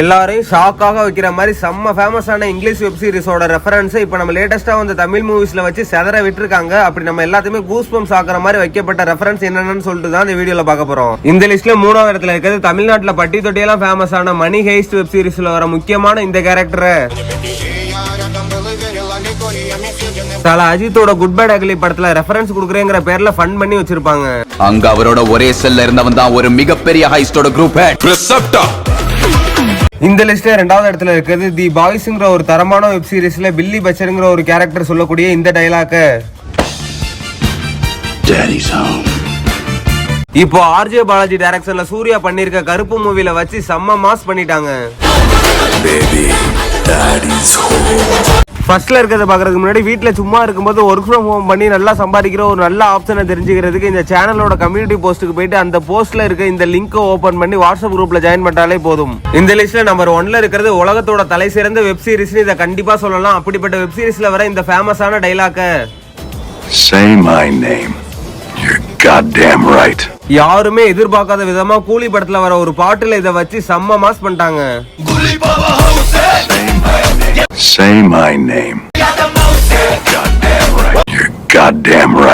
எல்லாரையும் ஷாக்காக வைக்கிற மாதிரி செம்ம ஃபேமஸான இங்கிலீஷ் வெப் சீரிஸோட ரெஃபரன்ஸ் இப்போ நம்ம லேட்டஸ்டா வந்த தமிழ் மூவிஸ்ல வச்சு செதற விட்டுருக்காங்க. அப்படி நம்ம எல்லாத்தையுமே கூஸ் பம்ஸ் ஆக்குற மாதிரி வைக்கப்பட்ட ரெஃபரன்ஸ் என்னென்னு சொல்லிட்டு தான் இந்த வீடியோல பார்க்க போறோம். இந்த லிஸ்ட்ல மூணாவது இடத்துல இருக்கிறது தமிழ்நாட்டுல பட்டி தொட்டியெல்லாம் ஃபேமஸான மணி ஹெய்ஸ்ட் வெப் சீரிஸ்ல வர முக்கியமான இந்த கேரக்டர் தல அஜித்தோட குட் பேட் அகலி படத்துல ரெஃபரன்ஸ் கொடுக்குறேங்கிற பேர்ல ஃபன் பண்ணி வச்சிருப்பாங்க. அங்க அவரோட ஒரே செல்ல இருந்தவன் தான் ஒரு மிகப்பெரிய ஹைஸ்டோட குரூப் இந்த லிஸ்ட்ல ரெண்டாவது இடத்துல இருக்கிறது தி பாய்ஸ்ங்கிற ஒரு தரமான வெப் சீரிஸ்ல பில்லி பச்சருங்கிற ஒரு கேரக்டர் சொல்லக்கூடிய இந்த டைலாக்க இப்போ ஆர்ஜே பாலாஜி டைரக்ஷன்ல சூர்யா பண்ணிருக்க கருப்பு மூவில வச்சு செம்ம மாஸ் பண்ணிட்டாங்க. ஃபர்ஸ்ட்ல இருக்கிறத பாக்குறதுக்கு முன்னாடி வீட்ல சும்மா இருக்கும்போது ஒர்க் ஃப்ரம் ஹோம் பண்ணி நல்லா சம்பாதிக்கிற ஒரு நல்ல ஆப்ஷனை தெரிஞ்சுக்கிறதுக்கு இந்த சேனலோட கம்யூனிட்டி போஸ்ட்டுக்கு போயிட்டு அந்த போஸ்ட்ல இருக்க இந்த லிங்கை ஓபன் பண்ணி வாட்ஸ்அப் குரூப்ல ஜாயின் பண்ணாலே போதும் இந்த லிஸ்ட்ல நம்பர் ஒன்ல இருக்கிறது உலகத்தோட தலை சிறந்த வெப் சீரிஸ்னு இதை கண்டிப்பா சொல்லலாம் அப்படிப்பட்ட வெப் சீரிஸ்ல வர இந்த ஃபேமஸான டைலாக்க Say my name. You're goddamn right. யாருமே எதிர்பார்க்காத விதமா கூலி படத்துல வர ஒரு பாட்டுல இதை வச்சு செம்ம மாஸ் பண்ணிட்டாங்க Say my name. You're Goddamn right. You're goddamn right.